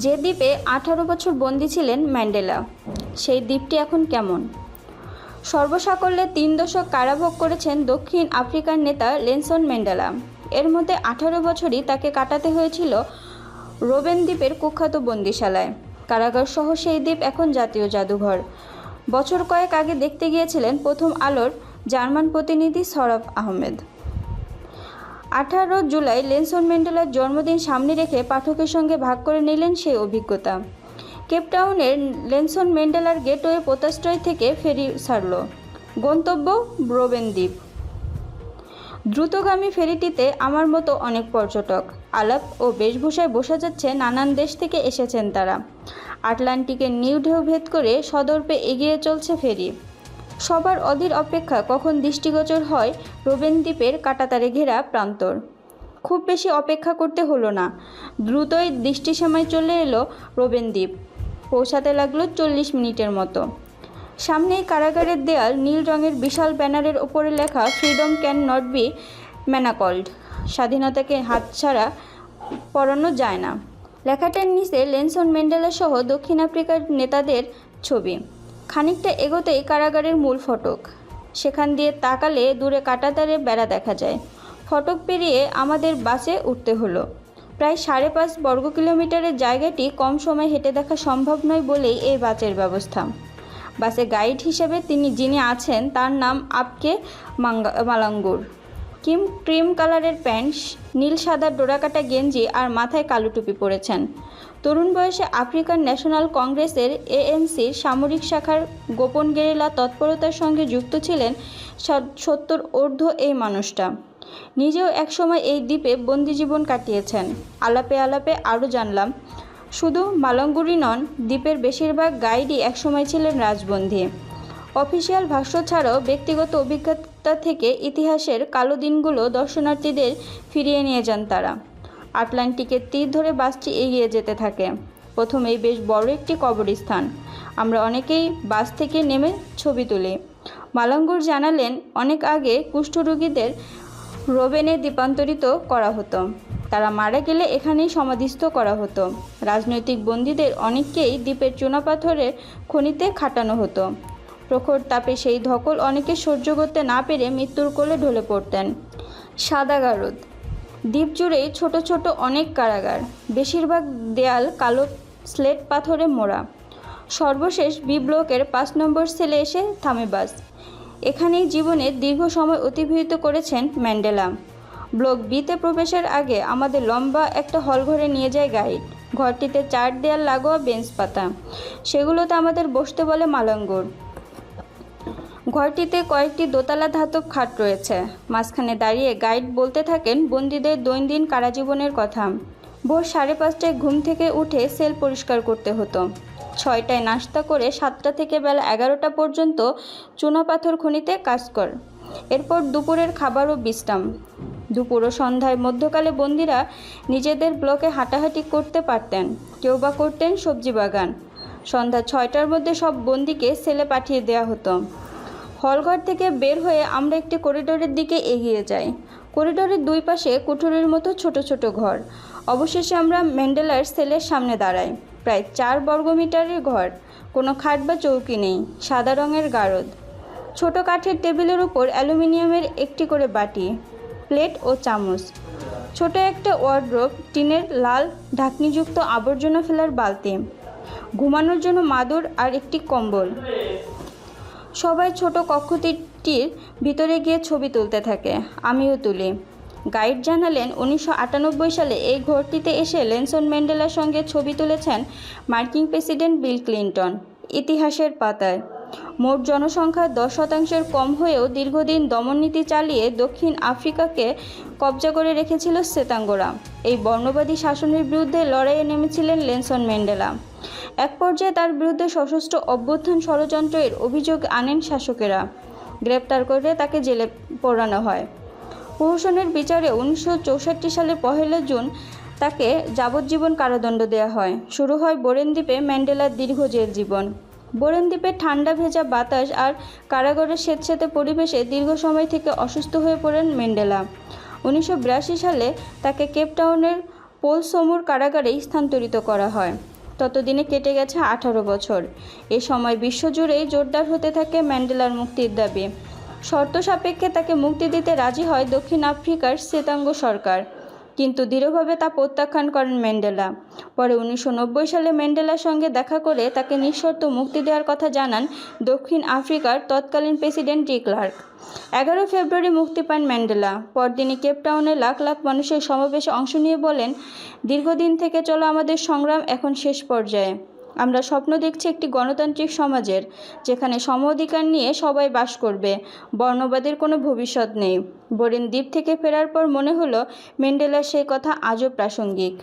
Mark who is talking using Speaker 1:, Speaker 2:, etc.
Speaker 1: যে দ্বীপে আঠারো বছর বন্দী ছিলেন ম্যান্ডেলা, সেই দ্বীপটি এখন কেমন? সর্বসাকল্যে তিন দশক কারাভোগ করেছেন দক্ষিণ আফ্রিকার নেতা লেনসন ম্যান্ডেলা। এর মধ্যে আঠারো বছরই তাকে কাটাতে হয়েছিল রোবেন দ্বীপের কুখ্যাত বন্দিশালায়। কারাগার সহ সেই দ্বীপ এখন জাতীয় জাদুঘর। বছর কয়েক আগে দেখতে গিয়েছিলেন প্রথম আলোর জার্মান প্রতিনিধি সরফ আহমেদ। আঠারো জুলাই লেনসন ম্যান্ডেলার জন্মদিন সামনে রেখে পাঠকের সঙ্গে ভাগ করে নিলেন সেই অভিজ্ঞতা। কেপটাউনের লেনসন ম্যান্ডেলার গেটওয়ে পোতাশ্রয় থেকে ফেরি ছাড়ল গন্তব্য ব্রোবেন দ্বীপ দ্রুতগামী ফেরিটিতে আমার মতো অনেক পর্যটক। আলাপ ও বেশভূষায় বসা যাচ্ছে নানান দেশ থেকে এসেছেন তারা। আটলান্টিকের নিউ ঢেউ ভেদ করে সদর্পে এগিয়ে চলছে ফেরি। সবার অধীর অপেক্ষা কখন দৃষ্টিগোচর হয় রোবেন দ্বীপের কাটাতারে ঘেরা প্রান্তর। খুব বেশি অপেক্ষা করতে হলো না। দ্রুতই দৃষ্টিসীমায় চলে এলো রোবেন দ্বীপ পৌঁছাতে লাগল চল্লিশ মিনিটের মতো। সামনেই কারাগারের দেয়াল নীল রঙের বিশাল ব্যানারের ওপরে লেখা freedom can not be manacled. স্বাধীনতাকে হাতছাড়া পড়ানো যায় না। লেখাটার নিচে লেনসন ম্যান্ডেলা সহ দক্ষিণ আফ্রিকার নেতাদের ছবি। খানিকটা এগোতেই কারাগারের মূল ফটক। সেখান দিয়ে তাকালে দূরে কাটাতারে বেড়া দেখা যায়। ফটক পেরিয়ে আমাদের বাসে উঠতে হলো। প্রায় সাড়ে পাঁচ বর্গ কিলোমিটারের জায়গাটি কম সময় হেঁটে দেখা সম্ভব নয় বলেই এই বাসের ব্যবস্থা। বাসে গাইড হিসেবে তিনি যিনি আছেন, তার নাম আপকে মালাঙ্গুর। কিম ক্রিম কালারের প্যান্ট, নীল সাদা ডোরাকাটা গেঞ্জি আর মাথায় কালো টুপি পরেছেন। তরুণ বয়সে আফ্রিকান ন্যাশনাল কংগ্রেসের এএনসির সামরিক শাখার গোপন গেরিলা তৎপরতার সঙ্গে যুক্ত ছিলেন সত্তর ঊর্ধ্ব এই মানুষটা। নিজেও একসময় এই দ্বীপে বন্দি জীবন কাটিয়েছেন। আলাপে আলাপে আরও জানলাম, শুধু মালঙ্গুরি নন, দ্বীপের বেশিরভাগ গাইডই একসময় ছিলেন রাজবন্দী। অফিসিয়াল ভাষ্য ছাড়াও ব্যক্তিগত অভিজ্ঞতা থেকে ইতিহাসের কালো দিনগুলো দর্শনার্থীদের ফিরিয়ে নিয়ে যান তারা। আটলান্টিকের তীর ধরে বাসটি এগিয়ে যেতে থাকে। প্রথমেই বেশ বড় একটি কবরস্থান। আমরা অনেকেই বাস থেকে নেমে ছবি তুলি। মালঙ্গুর জানালেন, অনেক আগে কুষ্ঠরোগীদের রোবেনে দ্বীপান্তরিত করা হতো। তারা মারা গেলে এখানেই সমাধিস্থ করা হতো। রাজনৈতিক বন্দীদের অনেককেই দ্বীপের চুনাপাথরের খনিতে খাটানো হতো। প্রখর তাপে সেই ধকল অনেকে সহ্য করতে না পেরে মৃত্যুর কোলে ঢলে পড়তেন। সাদা গারদ দ্বীপ জুড়েই ছোট ছোট অনেক কারাগার, বেশিরভাগ দেয়াল কালো স্লেট পাথরে মোড়া। সর্বশেষ বি ব্লকের পাঁচ নম্বর সেলে এসে থামে বাস। এখানেই জীবনে দীর্ঘ সময় অতিবাহিত করেছেন ম্যান্ডেলা। ব্লক বিতে প্রবেশের আগে আমাদের লম্বা একটা হলঘরে নিয়ে যায় গাইড। ঘরটিতে চার দেয়াল লাগোয়া বেঞ্চ পাতা। সেগুলোতে আমাদের বসতে বলে মালাঙ্গুর। ঘরটিতে কয়েকটি দোতলা ধাতব খাট রয়েছে। মাঝখানে দাঁড়িয়ে গাইড বলতে থাকেন বন্দীদের দৈনন্দিন কারাজীবনের কথা। ভোর সাড়ে পাঁচটায় ঘুম থেকে উঠে সেল পরিষ্কার করতে হতো। ছয়টায় নাস্তা করে সাতটা থেকে বেলা এগারোটা পর্যন্ত চুনাপাথর খনিতে কাজ কর। এরপর দুপুরের খাবার ও বিশ্রাম। দুপুর ও সন্ধ্যায় মধ্যকালে বন্দিরা নিজেদের ব্লকে হাঁটাহাঁটি করতে পারতেন, কেউ বা করতেন সবজি বাগান। সন্ধ্যা ছয়টার মধ্যে সব বন্দিকে সেলে পাঠিয়ে দেওয়া হতো। হলঘর থেকে বের হয়ে আমরা একটি করিডোরের দিকে এগিয়ে যাই। করিডোরের দুই পাশে কুঠুরির মতো ছোট ছোট ঘর। অবশেষে আমরা ম্যান্ডেলার সেলের সামনে দাঁড়াই। প্রায় চার বর্গমিটারের ঘর। কোনো খাট বা চৌকি নেই। সাদা রঙের গারদ। ছোট কাঠের টেবিলের উপর অ্যালুমিনিয়ামের একটি করে বাটি, প্লেট ও চামচ। ছোট একটা ওয়ার্ড্রোব, টিনের লাল ঢাকনিযুক্ত আবর্জনা ফেলার বালতি। ঘুমানোর জন্য মাদুর আর একটি কম্বল। সবাই ছোট কক্ষটির ভিতরে গিয়ে ছবি তুলতে থাকে। আমিও তুলি। গাইড জানালেন, উনিশশো আটানব্বই সালে এই ঘরটিতে এসে লেনসন ম্যান্ডেলার সঙ্গে ছবি তুলেছেন মার্কিন প্রেসিডেন্ট বিল ক্লিন্টন। ইতিহাসের পাতায়, মোট জনসংখ্যার দশ শতাংশের কম হয়েও দীর্ঘদিন দমননীতি চালিয়ে দক্ষিণ আফ্রিকাকে কবজা করে রেখেছিল শ্বেতাঙ্গরা। এই বর্ণবাদী শাসনের বিরুদ্ধে লড়াইয়ে নেমেছিলেন লেনসন ম্যান্ডেলা। এক পর্যায়ে তার বিরুদ্ধে সশস্ত্র অভ্যুত্থান ষড়যন্ত্রের অভিযোগ আনেন শাসকেরা। গ্রেপ্তার করে তাকে জেলে পোড়ানো হয়। প্রহসনের বিচারে উনিশশো চৌষট্টি সালের পহেলা জুন তাকে যাবজ্জীবন কারাদণ্ড দেওয়া হয়। শুরু হয় বোরেন দ্বীপে ম্যান্ডেলার দীর্ঘ জেল জীবন। বোরেন দ্বীপে ঠান্ডা ভেজা বাতাস আর কারাগারের স্বেচ্ছাতে পরিবেশে দীর্ঘ সময় থেকে অসুস্থ হয়ে পড়েন ম্যান্ডেলা। উনিশশো বিরাশি সালে তাকে কেপটাউনের পোলসমুর কারাগারে স্থানান্তরিত করা হয়। ততদিনে কেটে গেছে আঠারো বছর। এ সময় বিশ্বজুড়েই জোরদার হতে থাকে ম্যান্ডেলার মুক্তির দাবি। শর্ত সাপেক্ষে তাকে মুক্তি দিতে রাজি হয় দক্ষিণ আফ্রিকার শ্বেতাঙ্গ সরকার। কিন্তু দৃঢ়ভাবে তা প্রত্যাখ্যান করেন ম্যান্ডেলা। পরে উনিশশো নব্বই সালে ম্যান্ডেলার সঙ্গে দেখা করে তাকে নিঃশর্ত মুক্তি দেওয়ার কথা জানান দক্ষিণ আফ্রিকার তৎকালীন প্রেসিডেন্ট ডি ক্লার্ক। এগারো ফেব্রুয়ারি মুক্তি পান ম্যান্ডেলা। পরদিনই কেপটাউনে লাখ লাখ মানুষের সমাবেশে অংশ নিয়ে বলেন, দীর্ঘদিন থেকে চলো আমাদের সংগ্রাম এখন শেষ পর্যায়ে। আমরা স্বপ্ন দেখছি একটি গণতান্ত্রিক সমাজের, যেখানে সম অধিকার নিয়ে সবাই বাস করবে। বর্ণবাদের কোনো ভবিষ্যৎ নেই। বোরেন দ্বীপ থেকে ফেরার পর মনে হলো, ম্যান্ডেলার সেই কথা আজও প্রাসঙ্গিক।